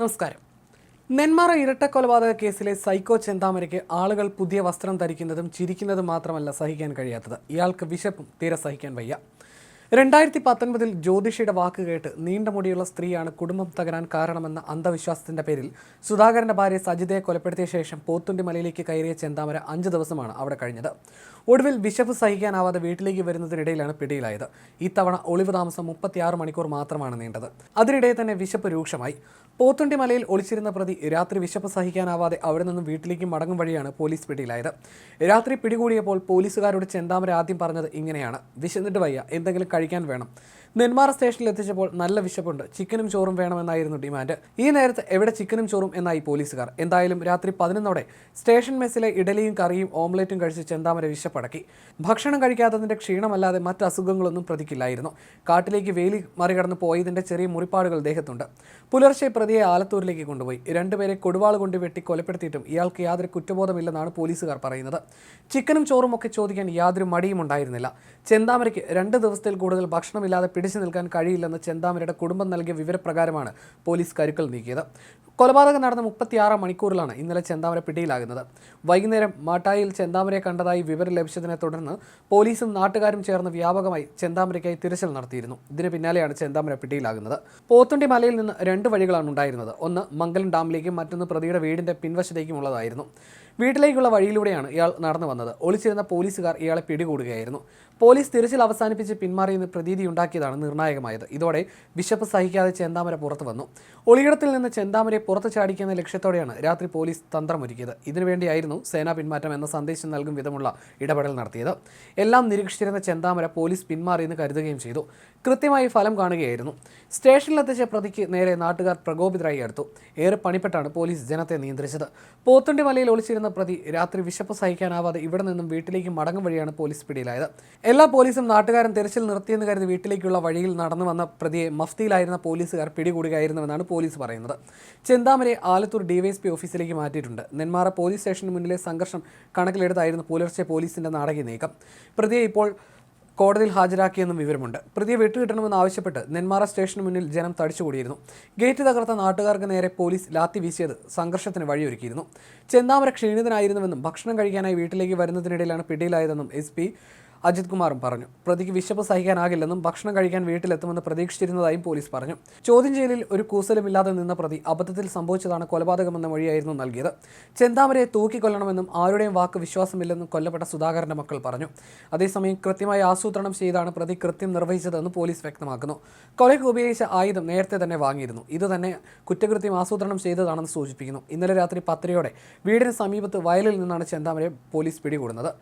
നമസ്കാരം. നെന്മാറ ഇരട്ടക്കൊലപാതക കേസിലെ സൈക്കോ ചെന്താമരയ്ക്ക് ആളുകൾ പുതിയ വസ്ത്രം ധരിക്കുന്നതും ചിരിക്കുന്നതും മാത്രമല്ല സഹിക്കാൻ കഴിയാത്തത്. ഇയാൾക്ക് വിശപ്പും തീരെ സഹിക്കാൻ വയ്യ. രണ്ടായിരത്തി പത്തൊൻപതിൽ ജ്യോതിഷിയുടെ വാക്ക് കേട്ട് നീണ്ട മുടിയുള്ള സ്ത്രീയാണ് കുടുംബം തകരാൻ കാരണമെന്ന അന്ധവിശ്വാസത്തിന്റെ പേരിൽ സുധാകരന്റെ ഭാര്യ സജിതയെ കൊലപ്പെടുത്തിയ ശേഷം പോത്തുണ്ടി മലയിലേക്ക് കയറിയ ചെന്താമര അഞ്ച് ദിവസമാണ് അവിടെ കഴിഞ്ഞത്. ഒടുവിൽ വിശപ്പ് സഹിക്കാനാവാതെ വീട്ടിലേക്ക് വരുന്നതിനിടയിലാണ് പിടിയിലായത്. ഇത്തവണ ഒളിവ് താമസം മുപ്പത്തിയാറ് മണിക്കൂർ മാത്രമാണ് നീണ്ടത്. അതിനിടെ തന്നെ വിശപ്പ് രൂക്ഷമായി. പോത്തുണ്ടി മലയിൽ ഒളിച്ചിരുന്ന പ്രതി രാത്രി വിശപ്പ് സഹിക്കാനാവാതെ അവിടെ നിന്നും വീട്ടിലേക്ക് മടങ്ങും വഴിയാണ് പോലീസ് പിടിയിലായത്. രാത്രി പിടികൂടിയപ്പോൾ പോലീസുകാരോട് ചെന്താമര ആദ്യം പറഞ്ഞത് ഇങ്ങനെയാണ്. വിശന്നിട്ട് വയ്യ. എന്തെങ്കിലും കഴിക്കാൻ വേണം. നെന്മാറ സ്റ്റേഷനിൽ എത്തിച്ചപ്പോൾ നല്ല വിശപ്പുണ്ട്. ചിക്കനും ചോറും വേണമെന്നായിരുന്നു ഡിമാൻഡ്. ഈ നേരത്ത് എവിടെ ചിക്കനും ചോറും എന്നായി പോലീസുകാർ. എന്തായാലും രാത്രി പതിനൊന്നോടെ സ്റ്റേഷൻ മെസ്സിലെ ഇഡലിയും കറിയും ഓംലെറ്റും കഴിച്ച് ചെന്താമര വിശപ്പടക്കി. ഭക്ഷണം കഴിക്കാത്തതിന്റെ ക്ഷീണമല്ലാതെ മറ്റ് അസുഖങ്ങളൊന്നും പ്രതിക്കില്ലായിരുന്നു. കാട്ടിലേക്ക് വേലി മറികടന്ന് പോയതിന്റെ ചെറിയ മുറിപ്പാടുകൾ ദേഹത്തുണ്ട്. പുലർച്ചെ പ്രതിയെ ആലത്തൂരിലേക്ക് കൊണ്ടുപോയി. രണ്ടുപേരെ കൊടുവാൾ കൊണ്ട് വെട്ടി കൊലപ്പെടുത്തിയിട്ടും ഇയാൾക്ക് യാതൊരു കുറ്റബോധമില്ലെന്നാണ് പോലീസുകാർ പറയുന്നത്. ചിക്കനും ചോറും ഒക്കെ ചോദിക്കാൻ യാതൊരു മടിയും ഉണ്ടായിരുന്നില്ല ചെന്താമരയ്ക്ക് രണ്ട് ദിവസത്തിൽ കൂടുതൽ ഭക്ഷണമില്ലാതെ പിടിച്ചു നിൽക്കാൻ കഴിയില്ലെന്ന് ചെന്താമരയുടെ കുടുംബം നൽകിയ വിവരപ്രകാരമാണ് പോലീസ് കരുക്കൾ നീക്കിയത്. കൊലപാതകം നടന്ന മുപ്പത്തിയാറാം മണിക്കൂറിലാണ് ഇന്നലെ ചെന്താമര പിടിയിലാകുന്നത്. വൈകുന്നേരം മാട്ടായിൽ ചെന്താമരയെ കണ്ടതായി വിവരം ലഭിച്ചതിനെ തുടർന്ന് പോലീസും നാട്ടുകാരും ചേർന്ന് വ്യാപകമായി ചെന്താമരയ്ക്കായി തിരച്ചിൽ നടത്തിയിരുന്നു. ഇതിന് പിന്നാലെയാണ് ചെന്താമര പിടിയിലാകുന്നത്. പോത്തുണ്ടി മലയിൽ നിന്ന് രണ്ട് വഴികളാണ് ഉണ്ടായിരുന്നത്. ഒന്ന് മംഗലം ഡാമിലേക്കും മറ്റൊന്ന് പ്രതിയുടെ വീടിന്റെ പിൻവശത്തേക്കും ഉള്ളതായിരുന്നു. വീട്ടിലേക്കുള്ള വഴിയിലൂടെയാണ് ഇയാൾ നടന്നു വന്നത്. ഒളിച്ചിരുന്ന പോലീസുകാർ ഇയാളെ പിടികൂടുകയായിരുന്നു. പോലീസ് തിരച്ചിൽ അവസാനിപ്പിച്ച് പിന്മാറിയെന്ന് പ്രതീതി ഉണ്ടാക്കിയതാണ് നിർണായകമായത്. ഇതോടെ വിശപ്പ് സഹിക്കാതെ ചെന്താമര പുറത്തു വന്നു. ഒളിയിടത്തിൽ നിന്ന് ചെന്താമരയെ പുറത്തു ചാടിക്കുന്ന ലക്ഷ്യത്തോടെയാണ് രാത്രി പോലീസ് തന്ത്രമൊരുക്കിയത്. ഇതിനുവേണ്ടിയായിരുന്നു സേനാ പിന്മാറ്റം എന്ന സന്ദേശം നൽകും വിധമുള്ള ഇടപെടൽ നടത്തിയത്. എല്ലാം നിരീക്ഷിച്ചിരുന്ന ചെന്താമര പോലീസ് പിന്മാറിയെന്ന് കരുതുകയും ചെയ്തു. കൃത്യമായി ഫലം കാണുകയായിരുന്നു. സ്റ്റേഷനിലെത്തിച്ച പ്രതിക്ക് നേരെ നാട്ടുകാർ പ്രകോപിതരായി അടുത്തു. ഏറെ പണിപ്പെട്ടാണ് പോലീസ് ജനത്തെ നിയന്ത്രിച്ചത്. പോത്തുണ്ടി മലയിൽ ഒളിച്ചിരുന്ന പ്രതി രാത്രി വിശപ്പ് സഹിക്കാനാവാതെ ഇവിടെ നിന്നും വീട്ടിലേക്ക് മടങ്ങും വഴിയാണ് പോലീസ് പിടിയിലായത്. എല്ലാ പോലീസും നാട്ടുകാരും തെരച്ചിൽ നിർത്തിയെന്ന് കരുതി വീട്ടിലേക്കുള്ള വഴിയിൽ നടന്നു വന്ന പ്രതിയെ മഫ്തിയിലായിരുന്ന പോലീസുകാർ പിടികൂടുകയായിരുന്നുവെന്നാണ് പോലീസ് പറയുന്നത്. ചെന്താമരെ ആലത്തൂർ ഡിവൈഎസ്പി ഓഫീസിലേക്ക് മാറ്റിയിട്ടുണ്ട്. നെന്മാറ പോലീസ് സ്റ്റേഷന് മുന്നിലെ സംഘർഷം കണക്കിലെടുത്തായിരുന്നു പുലർച്ചെ പോലീസിന്റെ നാടകീയ നീക്കം. പ്രതിയെ ഇപ്പോൾ കോടതിയിൽ ഹാജരാക്കിയെന്നും വിവരമുണ്ട്. പ്രതിയെ വിട്ടുകിട്ടണമെന്ന് ആവശ്യപ്പെട്ട് നെന്മാറ സ്റ്റേഷന് മുന്നിൽ ജനം തടിച്ചുകൂടിയിരുന്നു. ഗേറ്റ് തകർത്ത നാട്ടുകാർക്ക് നേരെ പോലീസ് ലാത്തി വീശിയത് സംഘർഷത്തിന് വഴിയൊരുക്കിയിരുന്നു. ചെന്താമര ക്ഷീണിതനായിരുന്നുവെന്നും ഭക്ഷണം കഴിക്കാനായി വീട്ടിലേക്ക് വരുന്നതിനിടയിലാണ് പിടിയിലായതെന്നും എസ് അജിത് കുമാറും പറഞ്ഞു. പ്രതിക്ക് വിശപ്പ് സഹിക്കാനാകില്ലെന്നും ഭക്ഷണം കഴിക്കാൻ വീട്ടിലെത്തുമെന്ന് പ്രതീക്ഷിച്ചിരുന്നതായും പോലീസ് പറഞ്ഞു. ചോദ്യം ചെയ്യലിൽ ഒരു കൂസലുമില്ലാതെ നിന്ന പ്രതി അബദ്ധത്തിൽ സംഭവിച്ചതാണ് കൊലപാതകമെന്ന മൊഴിയായിരുന്നു നൽകിയത്. ചെന്താമരയെ തൂക്കിക്കൊല്ലണമെന്നും ആരുടെയും വാക്ക് വിശ്വാസമില്ലെന്നും കൊല്ലപ്പെട്ട സുധാകരന്റെ മക്കൾ പറഞ്ഞു. അതേസമയം കൃത്യമായി ആസൂത്രണം ചെയ്താണ് പ്രതി കൃത്യം നിർവഹിച്ചതെന്ന് പോലീസ് വ്യക്തമാക്കുന്നു. കൊലയ്ക്ക് ഉപയോഗിച്ച ആയുധം നേരത്തെ തന്നെ വാങ്ങിയിരുന്നു. ഇത് തന്നെ കുറ്റകൃത്യം ആസൂത്രണം ചെയ്തതാണെന്ന് സൂചിപ്പിക്കുന്നു. ഇന്നലെ രാത്രി പത്തരയോടെ വീടിന് സമീപത്ത് വയലിൽ നിന്നാണ് ചെന്താമരയെ പോലീസ് പിടികൂടുന്നത്.